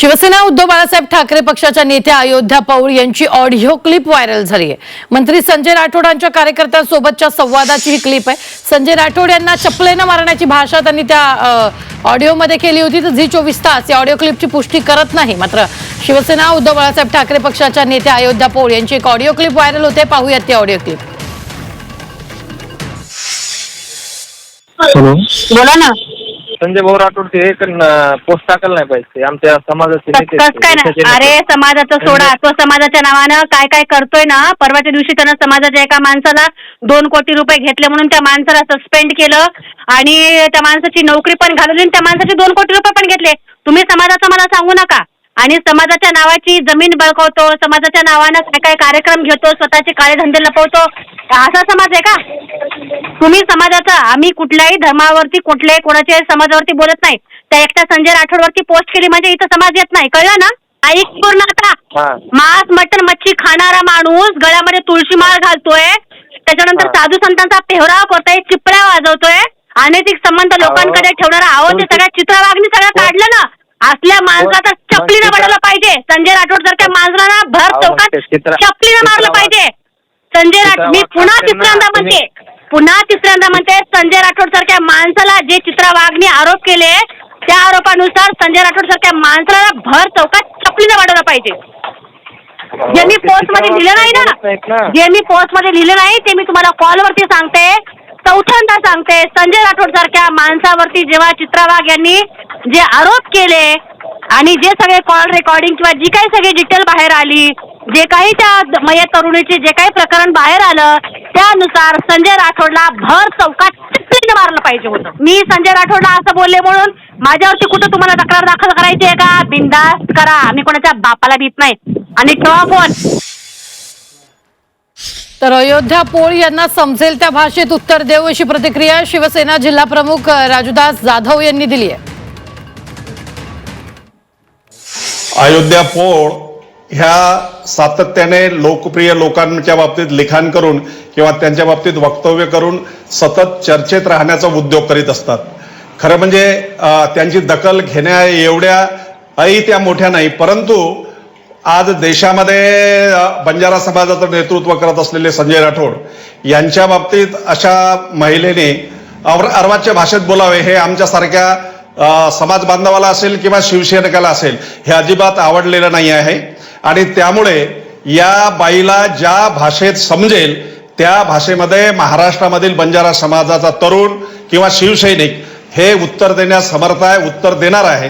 शिवसेना उद्धव बाळासाहेब ठाकरे पक्षाच्या नेत्या अयोध्या पौळ यांची ऑडिओ क्लिप व्हायरल झाली आहे. मंत्री संजय राठोडांच्या कार्यकर्त्यांसोबतच्या संवादाची ही क्लिप आहे. संजय राठोड यांना चपलेनं मारण्याची भाषा त्यांनी त्या ऑडिओमध्ये केली होती. तर झी चोवीस तास या ऑडिओ क्लिपची पुष्टी करत नाही. मात्र शिवसेना उद्धव बाळासाहेब ठाकरे पक्षाच्या नेत्या अयोध्या पौळ यांची एक ऑडिओ क्लिप व्हायरल होते. पाहूयात ती ऑडिओ क्लिप. बोला ना. संजय भाऊ राठोड ते एक पोस्ट टाकायला नाही पाहिजे. ते आमच्या समाजाचे नेते कस ते, काय ना देशाचे नेते. अरे समाजाचं सोडा. तो समाजाच्या नावानं काय काय करतोय ना परवाच्या दिवशी त्यानं समाजाच्या एका माणसाला दोन कोटी रुपये घेतले म्हणून त्या माणसाला सस्पेंड केलं आणि त्या माणसाची नोकरी पण घालवली आणि त्या माणसाचे दोन कोटी रुपये पण घेतले. तुम्ही समाजाचं मला सांगू नका. आणि समाजाच्या नावाची जमीन बळकवतो समाजाच्या नावानं काय काय कार्यक्रम घेतो स्वतःचे काळे धंदे लपवतो. असा समाज आहे का? तुम्ही समाजाचा आम्ही कुठल्याही धर्मावरती कुठल्याही कोणाच्याही समाजावरती बोलत नाही. त्या एकट्या संजय राठोडवरती पोस्ट केली म्हणजे इथं समाज येत नाही. कळलं ना? ऐक पूर्ण आता हा. मांस मटण मच्छी खाणारा माणूस गळ्यामध्ये तुळशी माळ घालतोय. त्याच्यानंतर हा. साधू संतांचा पेहराव करतोय चिपळ्या वाजवतोय. अनैतिक संबंध लोकांकडे ठेवणारा आहो ते सगळ्या चित्रवागणी सगळं कोण- काढलं ना? असल्या माणसाचा मग चपलीनं चित्र- बनवलं पाहिजे. संजय राठोड जर काय माणसाला भर अहो, मग चौकात ते चित्र- चपलीनं मारलं पाहिजे. संजय राठोड मी पुन्हा त्यांना तिसऱ्यांदा तुम्ही- म्हणते. पुन्हा तिसऱ्यांदा म्हणते संजय राठोड सारख्या माणसाला जे चित्रा वाघनी आरोप केले त्या आरोपानुसार संजय राठोड सारख्या माणसाला भर चौकात चपलीनं वाढवलं पाहिजे जे मी पोस्टमध्ये लिहिलं नाही ना. जे मी पोस्टमध्ये लिहिलं नाही ते मी तुम्हाला कॉलवरती सांगते चौथ्यांदा सांगते संजय राठोड सारख्या माणसावरती जेव्हा चित्रावाग यांनी जे आरोप केले आणि जे सगळे कॉल रेकॉर्डिंग किंवा जी काही सगळी डिटेल बाहेर आली जे काही त्या मयत तरुणीचे जे काही प्रकरण बाहेर आलं त्यानुसार संजय राठोडला भर चौकात चिपलीनं मारलं पाहिजे होतं. मी संजय राठोडला असं बोलले म्हणून माझ्यावरती कुठं तुम्हाला तक्रार दाखल करायची आहे का? बिंदास्त करा. मी कोणाच्या बापाला भीत नाही. आणि ठेवा फोन तर अयोध्या पोळ यांना समजेल त्या भाषेत उत्तर देऊ अशी प्रतिक्रिया शिवसेना जिल्हा प्रमुख राजूदास जाधव यांनी दिली आहे. अयोध्या पोळ ह्या सातत्याने लोकप्रिय लोकांच्या बाबतीत लिखाण करून किंवा त्यांच्या बाबतीत वक्तव्य करून सतत चर्चेत राहण्याचा उद्योग करीत असतात. खरं म्हणजे त्यांची दखल घेण्या एवढ्या आई त्या मोठ्या नाही परंतु आज देशामध्ये बंजारा समाजाचं नेतृत्व करत असलेले संजय राठोड यांच्या बाबतीत अशा महिलेने अर अर्वाच्या भाषेत बोलावे हे आमच्यासारख्या समाज बांधवाला असेल किंवा शिवसैनिकाला असेल हे अजिबात आवडलेलं नाही आहे. आणि त्यामुळे या बाईला ज्या भाषेत समजेल त्या भाषेमध्ये महाराष्ट्रामधील बंजारा समाजाचा तरुण किंवा शिवसैनिक हे उत्तर देण्यास समर्थ आहे उत्तर देणार आहे.